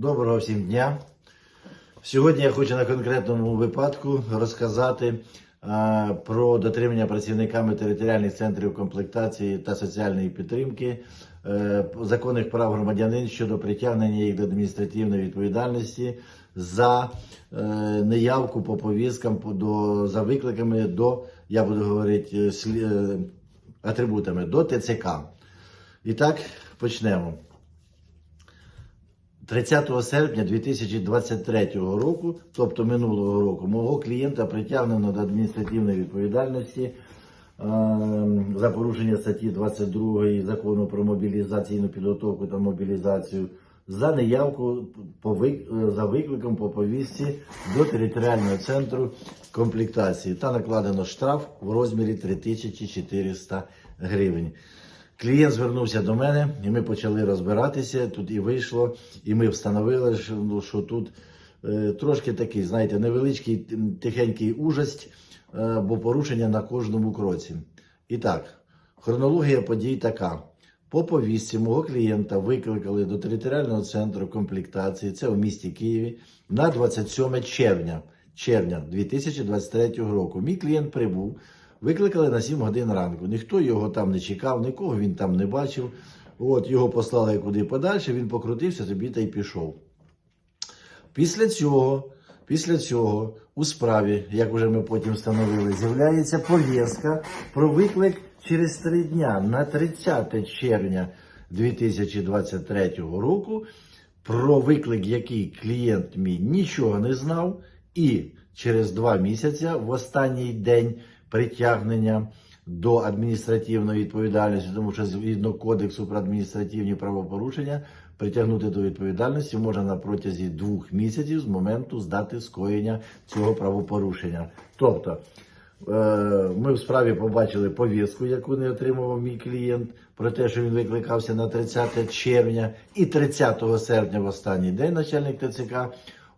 Доброго всім дня. Сьогодні я хочу на конкретному випадку розказати а, про дотримання працівниками територіальних центрів комплектації та соціальної підтримки е, законних прав громадянин щодо притягнення їх до адміністративної відповідальності за е, неявку по повісткам по- до, за викликами до, я буду говорити, слі- е, атрибутами до ТЦК. І так, почнемо. 30 серпня 2023 року, тобто минулого року, мого клієнта притягнено до адміністративної відповідальності е, за порушення статті 22 закону про мобілізаційну підготовку та мобілізацію за неявку по вик- за викликом по повістці до територіального центру комплектації та накладено штраф в розмірі 3400 гривень. Клієнт звернувся до мене, і ми почали розбиратися. Тут і вийшло, і ми встановили, що, ну, тут е, трошки такий, знаєте, невеличкий тихенький ужасть, е, бо порушення на кожному кроці. І так, хронологія подій така. По повістці мого клієнта викликали до територіального центру комплектації, це у місті Києві, на 27 червня, червня 2023 року. Мій клієнт прибув. Викликали на 7 годин ранку. Ніхто його там не чекав, нікого він там не бачив. От його послали куди подальше, він покрутився собі та й пішов. Після цього, після цього у справі, як вже ми потім встановили, з'являється повістка про виклик через три дня на 30 червня 2023 року. Про виклик, який клієнт мій нічого не знав, і через два місяці, в останній день притягнення до адміністративної відповідальності, тому що згідно кодексу про адміністративні правопорушення, притягнути до відповідальності можна на протязі двох місяців з моменту здати скоєння цього правопорушення. Тобто е, ми в справі побачили повістку, яку не отримував мій клієнт, про те, що він викликався на 30 червня, і 30 серпня, в останній день, начальник ТЦК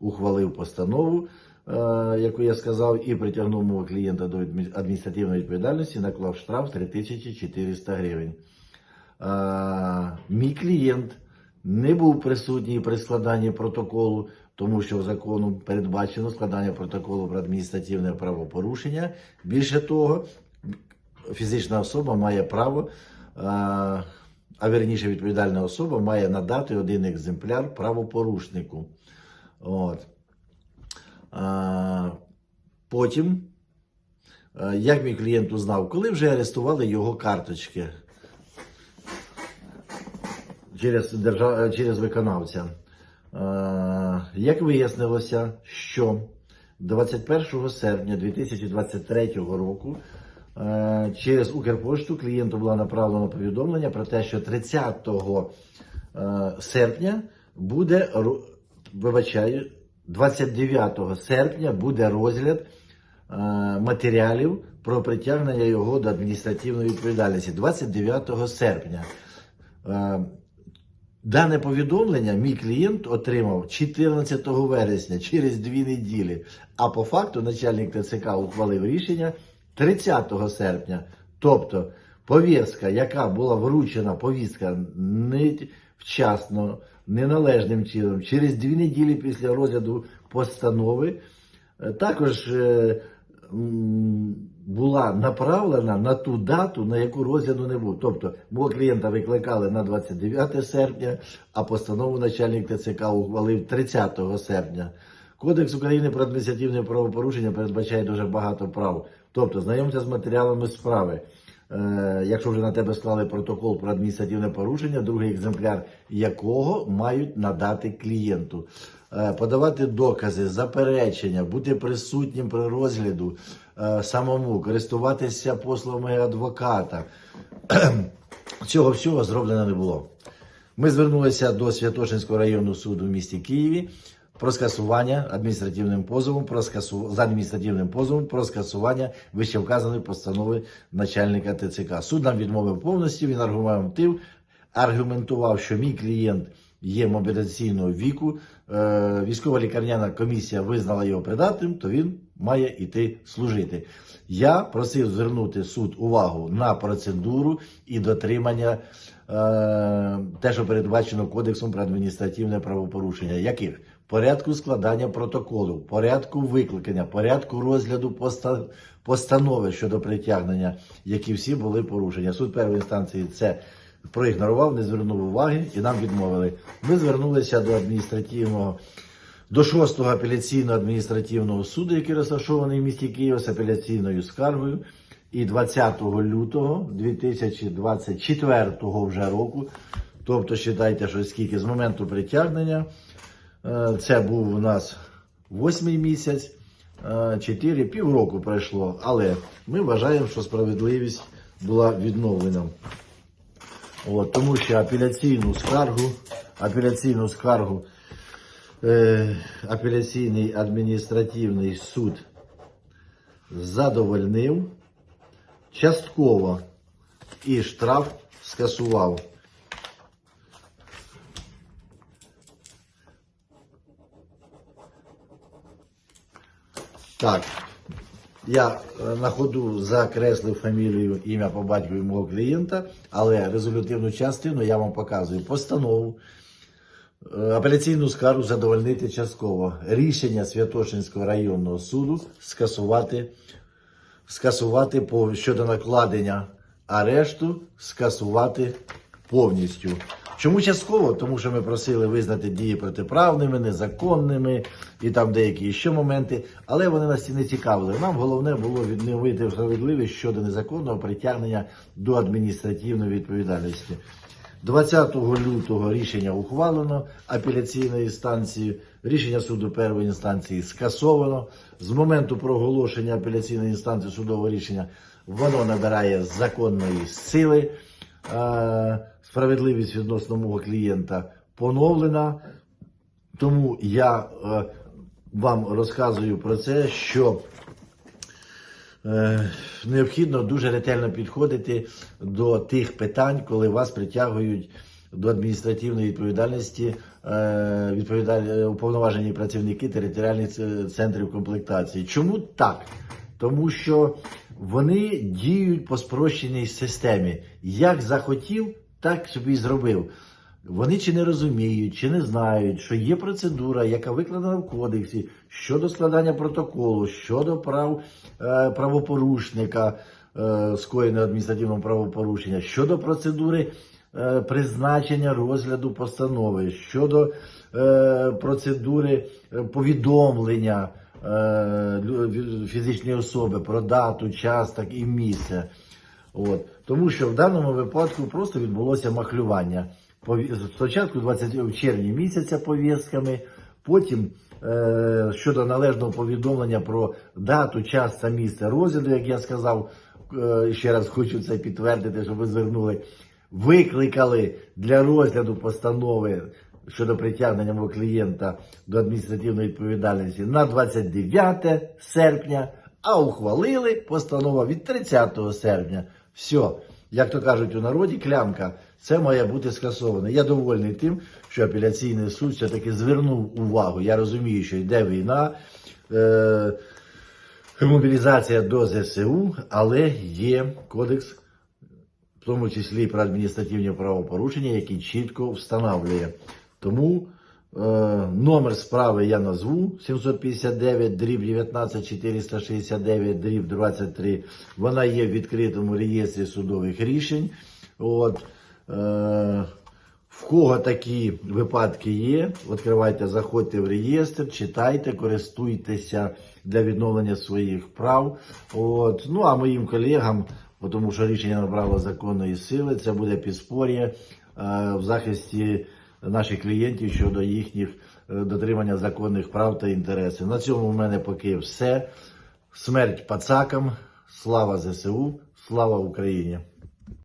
ухвалив постанову, яку я сказав, і притягнув мого клієнта до адміністративної відповідальності, наклав штраф 3400 гривень. Е, Мій клієнт не був присутній при складанні протоколу, тому що в закону передбачено складання протоколу про адміністративне правопорушення. Більше того, фізична особа має право, е, а верніше відповідальна особа має надати один екземпляр правопорушнику. От. Потім, е, як мій клієнт узнав, коли вже арестували його карточки через, держав... через виконавця. Е, Як вияснилося, що 21 серпня 2023 року е, через Укрпошту клієнту було направлено повідомлення про те, що 30 е, серпня буде вибачаю, 29 серпня буде розгляд е, матеріалів про притягнення його до адміністративної відповідальності 29 серпня. Е, Дане повідомлення мій клієнт отримав 14 вересня через дві неділі. А по факту начальник ТЦК ухвалив рішення 30 серпня. Тобто повістка, яка була вручена, повістка не вчасно, неналежним чином, через дві неділі після розгляду постанови, е, також е, була направлена на ту дату, на яку розгляду не був. Тобто, мого клієнта викликали на 29 серпня, а постанову начальник ТЦК ухвалив 30 серпня. Кодекс України про адміністративне правопорушення передбачає дуже багато прав. Тобто, знайомся з матеріалами справи. Е, якщо вже на тебе склали протокол про адміністративне порушення, другий екземпляр якого мають надати клієнту. Е, подавати докази, заперечення, бути присутнім при розгляду е, самому, користуватися послугами адвоката. Цього всього зроблено не було. Ми звернулися до Святошинського районного суду в місті Києві про скасування адміністративним позовом, про скасу... за адміністративним позовом про скасування вищевказаної постанови начальника ТЦК. Суд нам відмовив повністю. Він аргументив, аргументував, що мій клієнт є мобілізаційного віку. Е, військова лікарняна комісія визнала його придатним, то він має йти служити. Я просив звернути суд увагу на процедуру і дотримання е, те, що передбачено Кодексом про адміністративне правопорушення. Яких? Порядку складання протоколу, порядку викликання, порядку розгляду поста- постанови щодо притягнення, які всі були порушення. Суд першої інстанції це проігнорував, не звернув уваги і нам відмовили. Ми звернулися до адміністративного до 6-го апеляційного адміністративного суду, який розташований в місті Києва з апеляційною скаргою. І 20 лютого 2024 вже року, тобто вважайте, що скільки з моменту притягнення, е, це був у нас восьмий місяць, 4 півроку пройшло, але ми вважаємо, що справедливість була відновлена. От, тому що апеляційну скаргу, апеляційну скаргу е, апеляційний адміністративний суд задовольнив, частково і штраф скасував. Так, я е, на ходу закреслив фамілію, ім'я по батькові мого клієнта, але резолютивну частину я вам показую постанову. Е, Апеляційну скаргу задовольнити частково. Рішення Святошинського районного суду скасувати, скасувати по- щодо накладення арешту, скасувати повністю. Чому частково? Тому що ми просили визнати дії протиправними, незаконними і там деякі ще моменти, але вони нас і не цікавили. Нам головне було відновити справедливість щодо незаконного притягнення до адміністративної відповідальності. 20 лютого рішення ухвалено апеляційної інстанції. Рішення суду першої інстанції скасовано. З моменту проголошення апеляційної інстанції судового рішення воно набирає законної сили. Е, Справедливість відносно мого клієнта поновлена. Тому я е, вам розказую про це, що Е, необхідно дуже ретельно підходити до тих питань, коли вас притягують до адміністративної відповідальності е, відповідаль... уповноважені працівники територіальних центрів комплектації. Чому так? Тому що вони діють по спрощеній системі. Як захотів, так собі зробив. Вони чи не розуміють, чи не знають, що є процедура, яка викладена в кодексі щодо складання протоколу, щодо прав е, правопорушника, е, скоєного адміністративного правопорушення, щодо процедури е, призначення розгляду постанови, щодо е, процедури е, повідомлення е, фізичної особи про дату, час так і місце. От. Тому що в даному випадку просто відбулося махлювання. Спочатку 20 в червні місяця повістками, потім е, щодо належного повідомлення про дату, час та місце розгляду, як я сказав, е, ще раз хочу це підтвердити, щоб ви звернули. Викликали для розгляду постанови щодо притягнення мого клієнта до адміністративної відповідальності на 29 серпня, а ухвалили постанова від 30 серпня. Все, як то кажуть у народі, клямка. Це має бути скасовано. Я довольний тим, що апеляційний суд все-таки звернув увагу. Я розумію, що йде війна, е, мобілізація до ЗСУ, але є кодекс, в тому числі про адміністративні правопорушення, який чітко встановлює. Тому номер справи я назву 759 дріб 19 469 дріб 23. Вона є в відкритому реєстрі судових рішень. От, е, в кого такі випадки є, відкривайте, заходьте в реєстр, читайте, користуйтеся для відновлення своїх прав. От. Ну а моїм колегам, тому що рішення набрало законної сили, це буде підспор'я е, в захисті наших клієнтів щодо їхніх е, дотримання законних прав та інтересів. На цьому в мене поки все. Смерть пацакам, слава ЗСУ, слава Україні!